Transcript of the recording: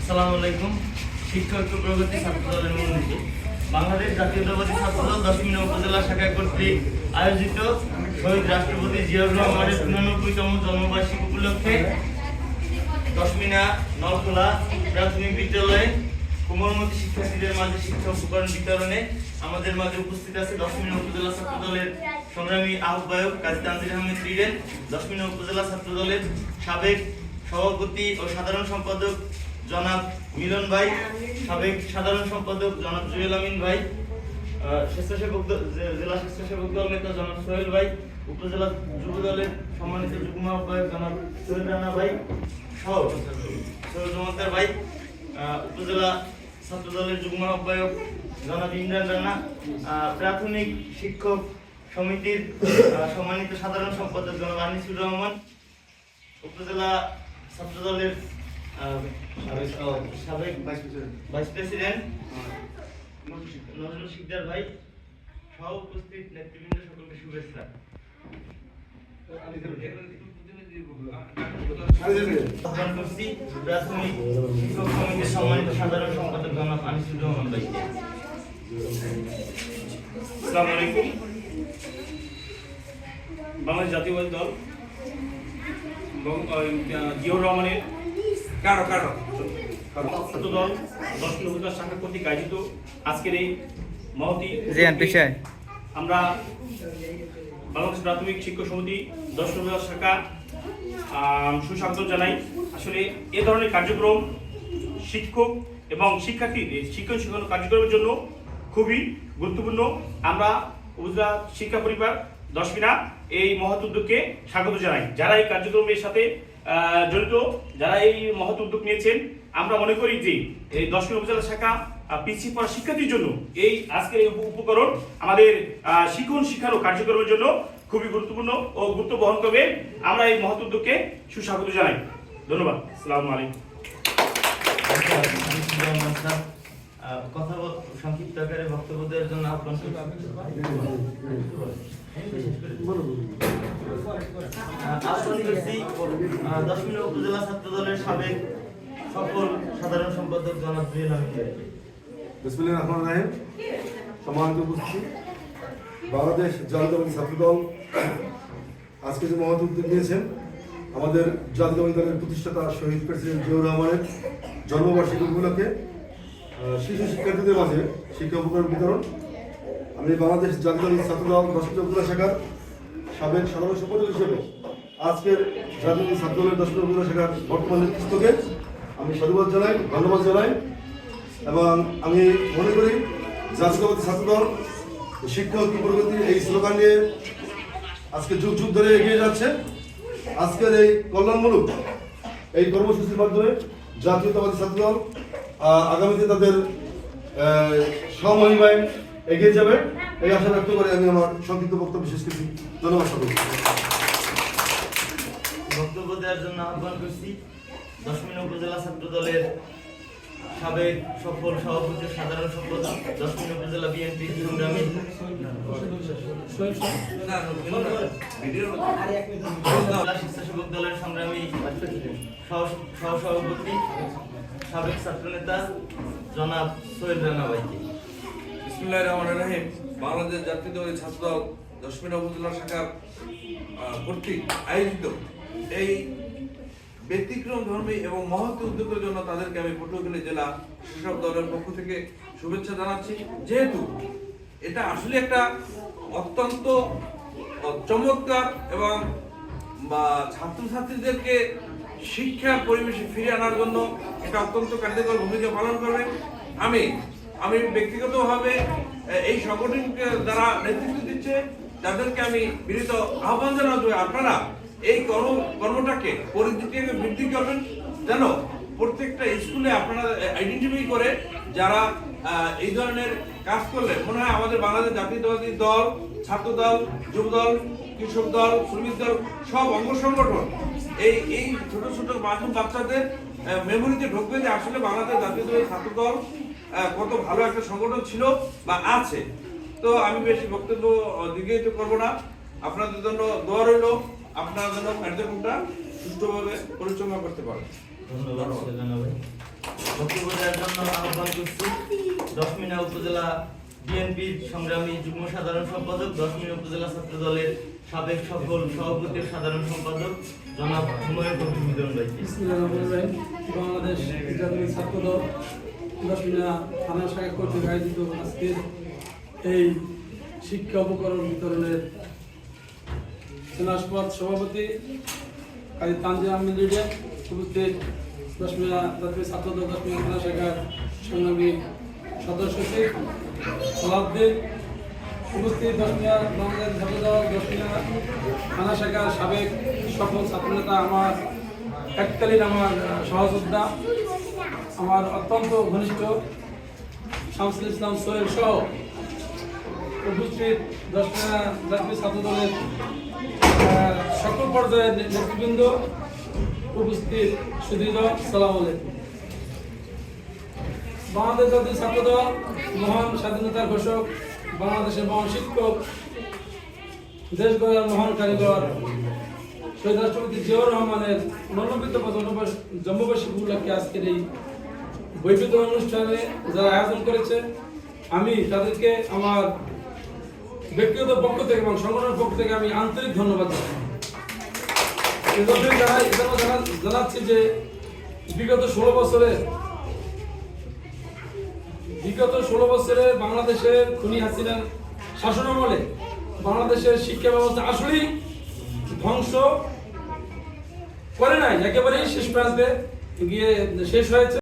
আসসালামু আলাইকুম শিক্ষক প্রগতি ছাত্র মূলনীতি বাংলাদেশ জাতীয়তাবাদী ছাত্র দল দশমিন উপজেলা শাখা কর্তৃক আয়োজিত শহীদ রাষ্ট্রপতি জিয়াউর রহমানের উনানব্বইতম জন্মবার্ষিকী উপলক্ষে দশমিনা নলখোলা প্রাথমিক বিদ্যালয়ে কোমলমতি শিক্ষার্থীদের মাঝে শিক্ষা উপকরণ বিতরণে আমাদের মাঝে উপস্থিত আছে দশমিনা উপজেলা ছাত্র দলের সংগ্রামী আহ্বায়ক কাজী তানজির আহমেদ রিডেন দশমিনা উপজেলা ছাত্র দলের সাবেক সভাপতি ও সাধারণ সম্পাদক জনাব মিলন ভাই, সাবেক সাধারণ সম্পাদক জনাব জুয়েল আমিন ভাই স্বেচ্ছাসেবক জেলা স্বেচ্ছাসেবক দল নেতা জনাব সোহেল ভাই, উপজেলা যুব দলের সম্মানিত যুগ্ম আহ্বায়ক জনাব সোহেল রানা ভাই সহ সোহেল ভাই উপজেলা ছাত্র দলের যুগ্ম আহ্বায়ক জনাব ইমরান রানা প্রাথমিক শিক্ষক সমিতির সম্মানিত সাধারণ সম্পাদক জনাব আনিসুর রহমান উপজেলা ছাত্র দলের আহ, সাবেক ভাইস প্রেসিডেন্ট নজরুল শিকদার ভাই সহ উপস্থিত নেতৃবৃন্দ সকলকে শুভেচ্ছা। বাংলাদেশ জাতীয়বাদী দল জিয়াউর রহমানের কারও কারও দল দশ কিলোমিটার শাখা কর্তৃক আয়োজিত আজকের এই মহতি আমরা বাংলাদেশ প্রাথমিক শিক্ষক সমিতি দশ কিলোমিটার শাখা সুস্বাগত জানাই। আসলে এ ধরনের কার্যক্রম শিক্ষক এবং শিক্ষার্থীদের শিক্ষক শিক্ষণ কার্যক্রমের জন্য খুবই গুরুত্বপূর্ণ। আমরা উপজেলা শিক্ষা পরিবার দশমিনা এই মহৎ উদ্যোগকে স্বাগত জানাই। যারা এই কার্যক্রমের সাথে জড়িত, যারা এই মহৎ উদ্যোগ নিয়েছেন, আমরা মনে করি যে এই দশমিন উপজেলা শাখা পিছিয়ে পড়া শিক্ষার্থীর জন্য এই আজকের এই উপকরণ আমাদের শিক্ষণ শিক্ষার ও কার্যক্রমের জন্য খুবই গুরুত্বপূর্ণ ও গুরুত্ব বহন করবে। আমরা এই মহৎ উদ্যোগকে সুস্বাগত জানাই। ধন্যবাদ। আসসালামু আলাইকুম। কথা সংক্ষিপ্ত আকারে বক্তব্য জন্য আহ্বান আহ, দশমিনা উপজেলা ছাত্র দলের সাবেক সকল সাধারণ সম্পাদক জনাব জুয়েল ভাইকে। বিসমিল্লাহির রহমানির রহিম। সম্মানিত উপস্থিতি। বাংলাদেশ জাতীয়তাবাদী ছাত্র দল আজকে যে মহৎ উদ্যোগ নিয়েছেন, আমাদের জাতীয়তাবাদী দলের প্রতিষ্ঠাতা শহীদ প্রেসিডেন্ট জিয়াউর রহমানের জন্মবার্ষিকী উপলক্ষে শিশু শিক্ষার্থীদের মাঝে শিক্ষা উপকরণ বিতরণ। আমি বাংলাদেশ জাতীয়তাবাদী ছাত্র দল দশম উপজেলা শাখার সাবেক সাধারণ সম্পাদক হিসেবে আজকের জাতীয় ছাত্র দলের দশম উপজেলা শাখার বর্তমান নেতৃত্বকে আমি সাধুবাদ জানাই, ধন্যবাদ জানাই। এবং আমি মনে করি জাতীয়তাবাদী ছাত্রদল শিক্ষা প্রগতি এই স্লোগান নিয়ে আজকে যুগ যুগ ধরে এগিয়ে যাচ্ছে। আজকের এই কল্যাণমূলক এই কর্মসূচির মাধ্যমে জাতীয়তাবাদী ছাত্রদল আগামীতে তাদের সমহিমায় এগিয়ে যাবে। এই আশা ব্যক্ত করে আমি আমার সংক্ষিপ্ত বক্তব্য শেষ করছি। ধন্যবাদ সকলকে। বক্তব্য দেওয়ার জন্য আহ্বান করছি। দশমিনা উপজেলা ছাত্র দলের সাবেক সফল সভাপতি, সাধারণ সম্পাদক দশমিনা উপজেলা বিএনপি সংগ্রামী। স্বেচ্ছাসেবক দলের সংগ্রামী সহ- সহসভাপতি, সাবেক ছাত্রনেতা জনাব সোহেল রানা ভাইকে। বিসমুল্লাহ রহমান রহিম। বাংলাদেশ জাতীয়তাবাদী ছাত্র দল দশমিনা উপজেলা শাখা কর্তৃক আয়োজিত এই ব্যতিক্রম ধর্মী এবং মহৎ উদ্যোগের জন্য তাদেরকে আমি পটুয়াখালী জেলা সেসব দলের পক্ষ থেকে শুভেচ্ছা জানাচ্ছি। যেহেতু এটা আসলে একটা অত্যন্ত চমৎকার এবং ছাত্রছাত্রীদেরকে শিক্ষার পরিবেশে ফিরে আনার জন্য এটা অত্যন্ত কার্যকর ভূমিকা পালন করবে। আমি আমি ব্যক্তিগতভাবে এই সংগঠনকে যারা নেতৃত্ব দিচ্ছে। তাদেরকে আমি বিনীত আহ্বান জানাব আপনারা এই কর্ম, কর্মটাকে পরিধিটাকে বৃদ্ধি করবেন। যেন প্রত্যেকটা স্কুলে আপনারা আইডেন্টিফাই করে যারা এই ধরনের কাজ করলে, মনে হয় আমাদের বাংলাদেশ জাতীয়তাবাদী দল ছাত্র দল যুব দল কৃষক দল, শ্রমিক দল, সব অঙ্গ সংগঠন, এই এই ছোট ছোট মাধ্যম বাচ্চাদের মেমোরিতে ঢুকবে যে আসলে বাংলাদেশ জাতীয়তাবাদী ছাত্র দল কত ভালো একটা সংগঠন ছিল বা আছে। তো আমি বেশি বক্তব্য দীর্ঘায়িত করব না। আপনাদের জন্য দোয়া রইল। আপনারা যেন কার্যক্রমটা সুষ্ঠুভাবে পরিচালনা করতে পারেন। ধন্যবাদ ভাই। বক্তব্য দেওয়ার জন্য আহ্বান করছি দশমিনা উপজেলা বিএনপির সংগ্রামী যুগ্ম সাধারণ সম্পাদক দশমিনা উপজেলা ছাত্র দলের সাবেক সফল সভাপতি সাধারণ সম্পাদক জনাব হুমায়ুন ভাইকে বিসমিল্লাহিররহমানিররহিম। বাংলাদেশ জাতীয় ছাত্র দল দশমিনা থানা শাখা কর্তৃক আয়োজিত আজকের এই শিক্ষা উপকরণ বিতরণের সেনাসপদ সভাপতি কাজী তানজিম আহমেদ লিডার দশমিনা জাতীয় ছাত্র দল দশমিনা থানা শাখার সংগ্রামী সদস্য সচিব সালাউদ্দিন উপস্থিত দশমিনা বাংলাদেশ ছাত্র দশমিয়া থানা শাখার সাবেক সফল ছাত্রনেতা আমার এককালীন আমার সহযোদ্ধা আমার অত্যন্ত ঘনিষ্ঠ শামসুল ইসলাম সোহেল সহ উপস্থিত দশমিয়া জাতীয় ছাত্র দলের আহ, সকল পর্যায়ের নেতৃবৃন্দ উপস্থিত। সালাম আলাইকুম। বাংলাদেশ জাতীয় মহান স্বাধীনতার ঘোষক, বাংলাদেশের মহান শিক্ষক, দেশ গড়ার মহান কারিগর, শহীদ রাষ্ট্রপতি জিয়াউর রহমানের মনোনীত জন্মবার্ষিকী উপলক্ষে আজকের এই অনুষ্ঠানে যারা আয়োজন করেছে, আমি তাদেরকে আমার ব্যক্তিগত পক্ষ থেকে এবং সংগঠনের পক্ষ থেকে আমি আন্তরিক ধন্যবাদ জানাই। জানাচ্ছি যে বিগত ষোলো বছরে বিগত ষোলো বছরে বাংলাদেশের খুনি হাসিনার শাসনামলে বাংলাদেশের শিক্ষা ব্যবস্থা আসলেই ধ্বংস করে নাই। একেবারেই শেষ প্রান্তে গিয়ে শেষ হয়েছে।